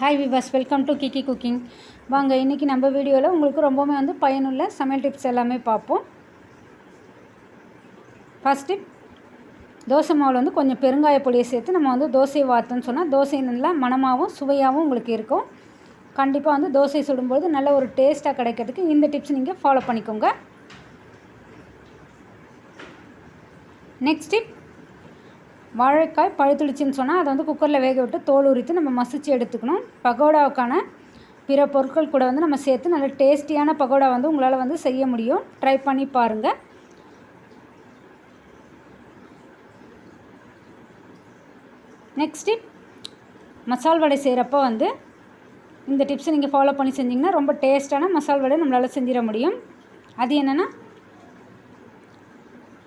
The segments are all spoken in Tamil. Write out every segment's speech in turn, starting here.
Hi Vivas welcome to Kiki cooking வாங்க இன்றைக்கி நம்ம வீடியோவில் உங்களுக்கு ரொம்பவுமே வந்து பயனுள்ள சமையல் டிப்ஸ் எல்லாமே பார்ப்போம். ஃபஸ்ட் டிப் தோசை மாவில் வந்து கொஞ்சம் பெருங்காய பொடியை சேர்த்து நம்ம வந்து தோசை வார்த்தோன்னு சொன்னால் தோசை நல்லா மணமாகவும் சுவையாகவும் உங்களுக்கு இருக்கும். கண்டிப்பாக வந்து தோசை சுடும்போது நல்ல ஒரு டேஸ்ட்டாக கிடைக்கிறதுக்கு இந்த டிப்ஸ் நீங்கள் ஃபாலோ பண்ணிக்கோங்க. நெக்ஸ்ட் டிப் வாழைக்காய் பழுத்துளிச்சின்னு சொன்னால் அதை வந்து குக்கரில் வேக விட்டு தோல் உரித்து நம்ம மசிச்சு எடுத்துக்கணும். பகோடாவுக்கான பிற பொருட்கள் கூட வந்து நம்ம சேர்த்து நல்ல டேஸ்டியான பகோடா வந்து உங்களால் வந்து செய்ய முடியும். ட்ரை பண்ணி பாருங்கள் நெக்ஸ்ட் டிப் மசால் வடை செய்கிறப்போ வந்து இந்த டிப்ஸை நீங்கள் ஃபாலோ பண்ணி செஞ்சிங்கன்னா ரொம்ப டேஸ்ட்டான மசால் வடை நம்மளால் செஞ்சிட முடியும். அது என்னென்னா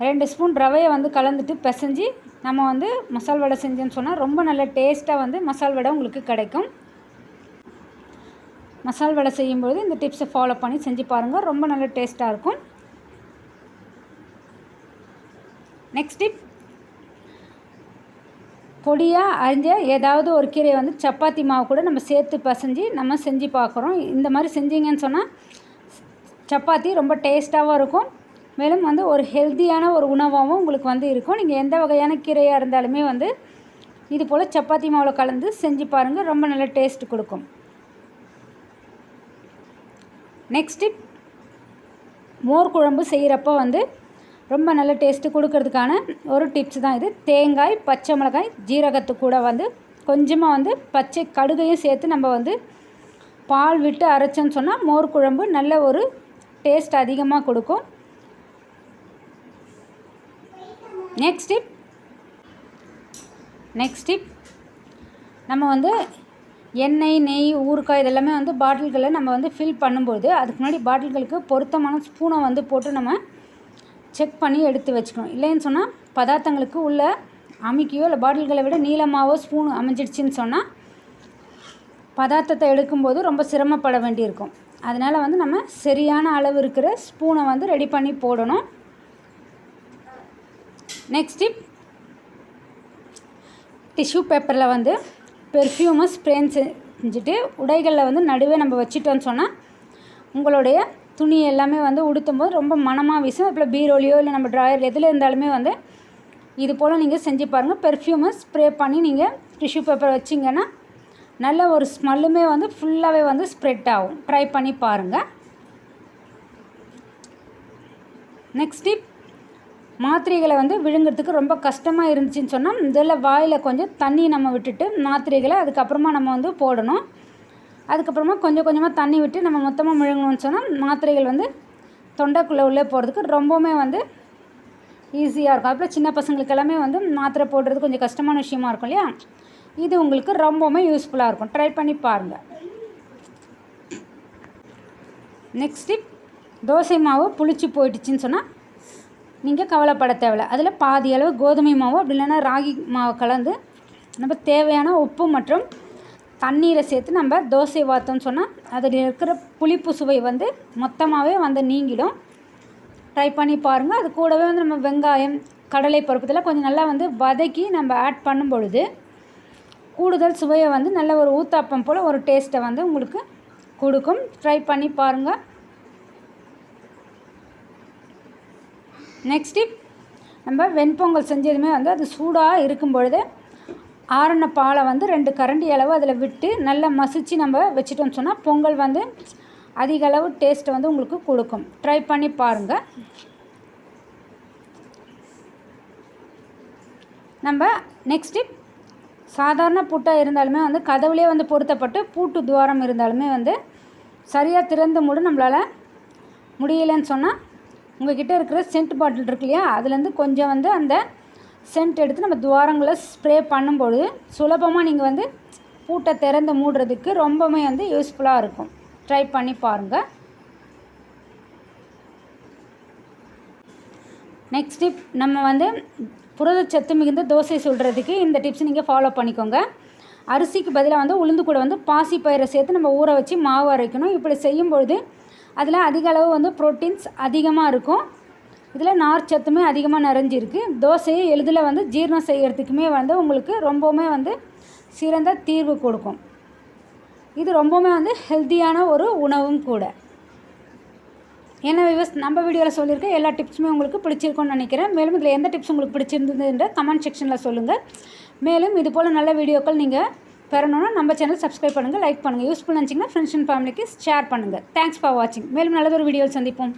ரெண்டு ஸ்பூன் ரவையை வந்து கலந்துட்டு பிசைஞ்சு நம்ம வந்து மசால் வடை செஞ்சோன்னு சொன்னால் ரொம்ப நல்ல டேஸ்ட்டாக வந்து மசால் வடை உங்களுக்கு கிடைக்கும். மசால் வடை செய்யும்போது இந்த டிப்ஸை ஃபாலோ பண்ணி செஞ்சு பாருங்கள் ரொம்ப நல்ல டேஸ்ட்டாக இருக்கும். நெக்ஸ்ட் டிப் பொடியாக அரிஞ்ச ஏதாவது ஒரு கீரையை வந்து சப்பாத்தி மாவு கூட நம்ம சேர்த்து பசைஞ்சு நம்ம செஞ்சு பார்க்குறோம். இந்த மாதிரி செஞ்சீங்கன்னு சொன்னால் சப்பாத்தி ரொம்ப டேஸ்ட்டாகவும் இருக்கும். மேலும் வந்து ஒரு ஹெல்த்தியான ஒரு உணவாகவும் உங்களுக்கு வந்து இருக்கும். நீங்கள் எந்த வகையான கீரையாக இருந்தாலுமே வந்து இது போல் சப்பாத்தி மாவில் கலந்து செஞ்சு பாருங்கள் ரொம்ப நல்ல டேஸ்ட் கொடுக்கும். நெக்ஸ்ட்டு மோர் குழம்பு செய்கிறப்போ வந்து ரொம்ப நல்ல டேஸ்ட்டு கொடுக்கறதுக்கான ஒரு டிப்ஸ் தான் இது. தேங்காய் பச்சை மிளகாய் ஜீரகத்து கூட வந்து கொஞ்சமாக வந்து பச்சை கடுகையும் சேர்த்து நம்ம வந்து பால் விட்டு அரைச்சோன்னு சொன்னால் மோர் குழம்பு நல்ல ஒரு டேஸ்ட் அதிகமாக கொடுக்கும். நெக்ஸ்ட் டிப் நெக்ஸ்ட் டிப் நம்ம வந்து எண்ணெய் நெய் ஊறுகாய் இதெல்லாமே வந்து பாட்டில்களை நம்ம வந்து ஃபில் பண்ணும்போது அதுக்கு முன்னாடி பாட்டில்களுக்கு பொருத்தமான ஸ்பூனை வந்து போட்டு நம்ம செக் பண்ணி எடுத்து வச்சுக்கணும். இல்லைன்னு சொன்னால் பதார்த்தங்களுக்கு உள்ள அமைக்கியோ இல்லை பாட்டில்களை விட நீளமாகவோ ஸ்பூன் அமைஞ்சிடுச்சின்னு சொன்னால் பதார்த்தத்தை எடுக்கும்போது ரொம்ப சிரமப்பட வேண்டியிருக்கும். அதனால் வந்து நம்ம சரியான அளவு இருக்கிற ஸ்பூனை வந்து ரெடி பண்ணி போடணும். நெக்ஸ்ட் டிப் டிஷ்யூ பேப்பரில் வந்து பெர்ஃப்யூமை ஸ்ப்ரேன் செஞ்சுட்டு உடைகளில் வந்து நடுவே நம்ம வச்சுட்டோன்னு சொன்னால் உங்களுடைய துணி எல்லாமே வந்து உடுத்தும் போது ரொம்ப மனமாக வீசும். அப்போ பீரோலியோ இல்லை நம்ம ட்ராயர் எதில் இருந்தாலுமே வந்து இது போல் நீங்கள் செஞ்சு பாருங்கள் பெர்ஃப்யூமை ஸ்ப்ரே பண்ணி நீங்கள் டிஷ்யூ பேப்பர் வச்சிங்கன்னா நல்ல ஒரு ஸ்மெல்லுமே வந்து ஃபுல்லாகவே வந்து ஸ்ப்ரெட் ஆகும். ட்ரை பண்ணி பாருங்கள் நெக்ஸ்ட் டிப் மாத்திரைகளை வந்து விழுங்குறதுக்கு ரொம்ப கஷ்டமாக இருந்துச்சுன்னு சொன்னால் இதில் வாயில் கொஞ்சம் தண்ணி நம்ம விட்டுட்டு மாத்திரைகளை அதுக்கப்புறமா நம்ம வந்து போடணும். அதுக்கப்புறமா கொஞ்சம் கொஞ்சமாக தண்ணி விட்டு நம்ம மொத்தமாக விழுங்கணும்னு சொன்னால் மாத்திரைகள் வந்து தொண்டைக்குள்ளே உள்ளே போகிறதுக்கு ரொம்பவுமே வந்து ஈஸியாக இருக்கும். அப்புறம் சின்ன பசங்களுக்கு எல்லாமே வந்து மாத்திரை போடுறது கொஞ்சம் கஷ்டமான விஷயமா இருக்கும் இல்லையா? இது உங்களுக்கு ரொம்பவுமே யூஸ்ஃபுல்லாக இருக்கும். ட்ரை பண்ணி பாருங்கள் நெக்ஸ்ட் டிப் தோசை மாவு புளிச்சு போயிடுச்சுன்னு சொன்னால் நீங்கள் கவலைப்பட தேவையில்ல. அதில் பாதி அளவு கோதுமை மாவு அப்படி இல்லைன்னா ராகி மாவு கலந்து நம்ம தேவையான உப்பு மற்றும் தண்ணீரை சேர்த்து நம்ம தோசை வார்த்தோம்னு சொன்னால் அதில் இருக்கிற புளிப்பு சுவை வந்து மொத்தமாகவே வந்து நீங்கிடும். ட்ரை பண்ணி பாருங்கள் அது கூடவே வந்து நம்ம வெங்காயம் கடலை பருப்பு இதெல்லாம் கொஞ்சம் நல்லா வந்து வதக்கி நம்ம ஆட் பண்ணும் பொழுது கூடுதல் சுவையை வந்து நல்ல ஒரு ஊத்தாப்பம் போல் ஒரு டேஸ்ட்டை வந்து உங்களுக்கு கொடுக்கும். ட்ரை பண்ணி பாருங்கள் நெக்ஸ்ட் டிப் நம்ம வெண்பொங்கல் செஞ்சதுமே வந்து அது சூடாக இருக்கும் பொழுது ஆறின பாலை வந்து ரெண்டு கரண்டி அளவு அதில் விட்டு நல்லா மசித்து நம்ம வச்சிட்டோம்னு சொன்னால் பொங்கல் வந்து அதிக அளவு டேஸ்ட்டை வந்து உங்களுக்கு கொடுக்கும். ட்ரை பண்ணி பாருங்கள் நம்ம நெக்ஸ்ட் டிப் சாதாரண பூட்டாக இருந்தாலுமே வந்து கதவுலேயே வந்து பொருத்தப்பட்டு பூட்டு துவாரம் இருந்தாலுமே வந்து சரியாக திறந்து மூடு நம்மளால் முடியலைன்னு சொன்னால் உங்கள்கிட்ட இருக்கிற சென்ட் பாட்டில் இருக்கு இல்லையா? அதுலேருந்து கொஞ்சம் வந்து அந்த சென்ட் எடுத்து நம்ம துவாரங்களை ஸ்ப்ரே பண்ணும்பொழுது சுலபமாக நீங்கள் வந்து பூட்டை திறந்து மூடுறதுக்கு ரொம்பவுமே வந்து யூஸ்ஃபுல்லாக இருக்கும். ட்ரை பண்ணி பாருங்கள் நெக்ஸ்ட் டிப் நம்ம வந்து புரதச்சத்து மிகுந்த தோசை சுடுறதுக்கு இந்த டிப்ஸ் நீங்கள் ஃபாலோ பண்ணிக்கோங்க. அரிசிக்கு பதிலாக வந்து உளுந்து கூட வந்து பாசி பயிரை சேர்த்து நம்ம ஊற வச்சு மாவு அரைக்கணும். இப்படி செய்யும்பொழுது அதில் அதிக அளவு வந்து ப்ரோட்டீன்ஸ் அதிகமாக இருக்கும். இதில் நார் சத்துமே அதிகமாக நிறைஞ்சிருக்கு. தோசையை எளிதில் வந்து ஜீரணம் செய்கிறதுக்குமே வந்து உங்களுக்கு ரொம்பவுமே வந்து சிறந்த தீர்வு கொடுக்கும். இது ரொம்பவுமே வந்து ஹெல்த்தியான ஒரு உணவும் கூட. என்ன விவஸ் நம்ம வீடியோவில் சொல்லியிருக்க எல்லா டிப்ஸுமே உங்களுக்கு பிடிச்சிருக்கும்னு நினைக்கிறேன். மேலும் இதில் எந்த டிப்ஸ் உங்களுக்கு பிடிச்சிருந்ததுன்ற கமெண்ட் செக்ஷனில் சொல்லுங்கள் மேலும் இது போல் நல்ல வீடியோக்கள் நீங்கள் பெறணும்னா நம்ம சேனல் சப்ஸ்கிரைப் பண்ணுங்கள் லைக் பண்ணுங்கள் யூஸ்ஃபுல் இருந்துச்சிங்கன்னா ஃப்ரெண்ட்ஸ் அண்ட் ஃபேமிலிக்கு ஷேர் பண்ணுங்கள் தேங்க்ஸ் ஃபார் வாட்சிங் மேலும் நல்லதொரு வீடியோவில் சந்திப்போம்.